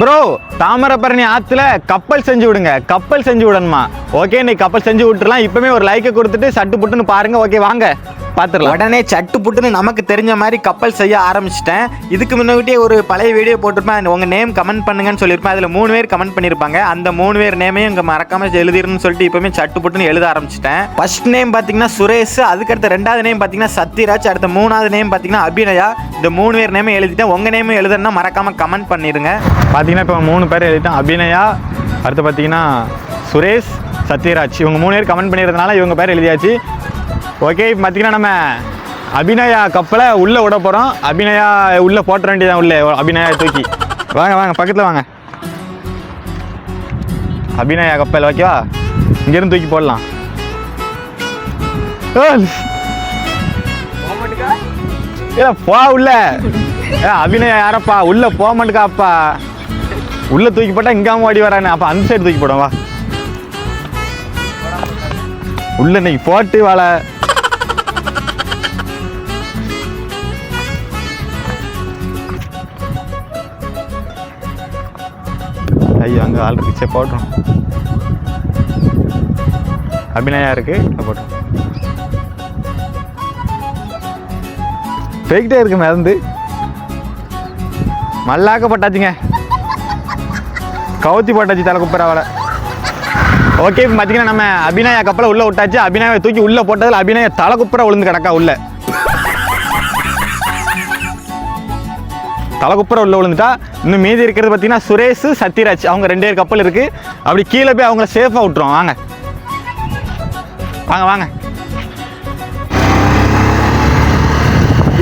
Bro Thamirabarani ஆற்றுல கப்பல் செஞ்சு விடுங்க. கப்பல் செஞ்சு விடணுமா? ஓகே நீ கப்பல் செஞ்சு விட்டுறலாம். இப்பவுமே ஒரு லைக்கை கொடுத்துட்டு சட்டு புட்டுன்னு பாருங்க. ஓகே வாங்க. பார்த்துடலாம் உடனே சட்டு புட்டுன்னு நமக்கு தெரிஞ்ச மாதிரி கப்பல் செய்ய ஆரம்பிச்சிட்டேன். இதுக்கு முன்னாடியே ஒரு பழைய வீடியோ போட்டிருப்பேன். உங்கள் நேம் கமெண்ட் பண்ணுங்கன்னு சொல்லியிருப்பேன். அதில் மூணு பேர் கமெண்ட் பண்ணியிருப்பாங்க. அந்த மூணு பேர் நேமையும் இங்கே மறக்காம எழுதிருன்னு சொல்லிட்டு இப்போவுமே சட்டு புட்டுன்னு எழுத ஆரம்பிச்சிட்டேன். ஃபர்ஸ்ட் நேம் பார்த்தீங்கன்னா சுரேஷ் அதுக்கடுத்த ரெண்டாவது நேம் பார்த்தீங்கன்னா சத்யராஜ் அடுத்த மூணாவது நேம் பார்த்தீங்கன்னா அபிநயா. இந்த மூணு பேர் நேமே எழுதிட்டேன். உங்கள் நேமும் எழுதுனா மறக்காம கமெண்ட் பண்ணிடுங்க. பார்த்தீங்கன்னா இப்போ மூணு பேர் எழுதிட்டான். அபிநயா அடுத்து பார்த்தீங்கன்னா சுரேஷ் சத்யராஜ். இவங்க மூணு பேர் கமெண்ட் பண்ணியிருந்தனால இவங்க பேர் எழுதியாச்சு. ஓகே இப்போ பார்த்தீங்கன்னா நம்ம அபிநயா கப்பலை உள்ளே விட போகிறோம் அபிநயா உள்ளே போட்ட வேண்டியதான் உள்ளே. அபிநயா தூக்கி. வாங்க வாங்க பக்கத்தில் வாங்க. அபிநயா கப்பல் ஓகேவா இங்கேருந்து தூக்கி போடலாம். ஏய். ஏ போ உள்ள. ஏ அபிநயா யாரப்பா? உள்ளே போக மாட்டேக்காப்பா உள்ளே தூக்கி போட்டால் இங்காமல் ஓடி வரானே. அப்போ அந்த சைடு தூக்கி போடும் வா. உள்ள நீ போட்டு வாழ. ஐயோ அங்க ஆள் இருக்கு. சரி போட்டோம் அபிநயா இருக்கு. போட்டோம் போய்கிட்டே இருக்கு மிதந்து. மல்லாக்க போட்டாச்சுங்க. கவுத்தி போட்டாச்சு தலை குப்பராவல ஓகே இப்போ பார்த்தீங்கன்னா நம்ம அபிநயா கப்பலை உள்ளே விட்டாச்சு. அபிநயாவை தூக்கி உள்ளே போட்டதில் அபிநயா தலை குப்புற விழுந்து கிடக்கா உள்ள. தலை குப்புற உள்ள விழுந்துட்டா. இன்னும் மீதி இருக்கிறது பார்த்தீங்கன்னா சுரேஷ் சத்யராஜ். அவங்க ரெண்டு பேர் கப்பல் இருக்கு. அப்படி கீழே போய் அவங்கள சேஃபாக விட்டுருவோம் வாங்க. வாங்க வாங்க.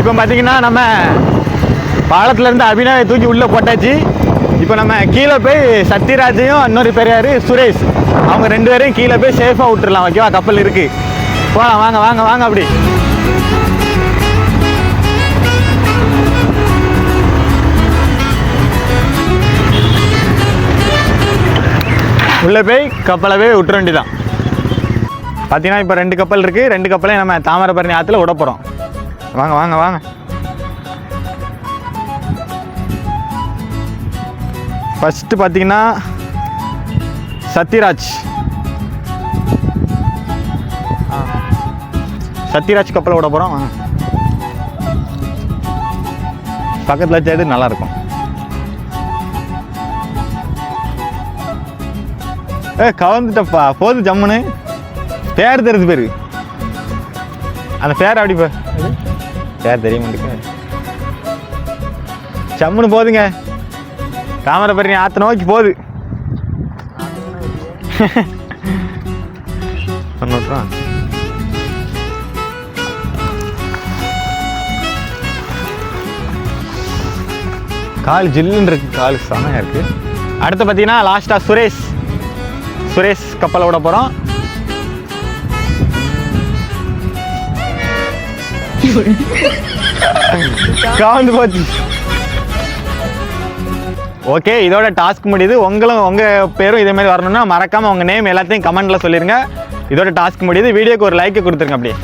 இப்போ பார்த்தீங்கன்னா நம்ம பாலத்துலேருந்து அபிநாயை தூக்கி உள்ளே போட்டாச்சு. இப்போ நம்ம கீழே போய் சத்யராஜையும் இன்னொரு பெரியார் சுரேஷ். அவங்க ரெண்டு பேரையும் கீழே போய் சேஃபாக விட்டுறலாம் ஓகேவா கப்பல் இருக்கு. போகலாம் வாங்க வாங்க வாங்க அப்படி. உள்ளே போய் கப்பலை போய் விட்டுற வேண்டிதான் பார்த்தீங்கன்னா இப்போ ரெண்டு கப்பல் இருக்குது ரெண்டு கப்பலையும் நம்ம தாமிரபரணி ஆற்றுல விட போகிறோம் வாங்க வாங்க வாங்க. ஃபஸ்ட்டு பார்த்தீங்கன்னா சத்யராஜ். சத்யராஜ் கப்பலை விட போகிறோம் பக்கத்தில் வச்சது நல்லா இருக்கும். ஏ கவர்ந்துட்டப்பா. போது ஜம்முன்னு. பேர் தெரியுது பேரு. அந்த பேர் அப்படி பேர் தெரிய மாட்டேங்குது ஜம்முன்னு போதுங்க தாமிரபரணி ஆற்ற நோக்கி போகுது. சொன்னோட்ரா கால் ஜில்லுன்னு இருக்கு கால் செமையா இருக்கு. அடுத்து பார்த்தீங்கன்னா லாஸ்டா சுரேஷ். சுரேஷ் கப்பலை விட போகிறோம் காந்து போச்சு ஓகே இதோட டாஸ்க் முடியுது. உங்களும் உங்கள் பேரும் இதே மாதிரி வரணும்னா மறக்காமல் உங்கள் நேம் எல்லாத்தையும் கமெண்ட்டில் சொல்லிடுங்க இதோட டாஸ்க் முடியுது. வீடியோக்கு ஒரு லைக் கொடுத்துருங்க அப்படியே.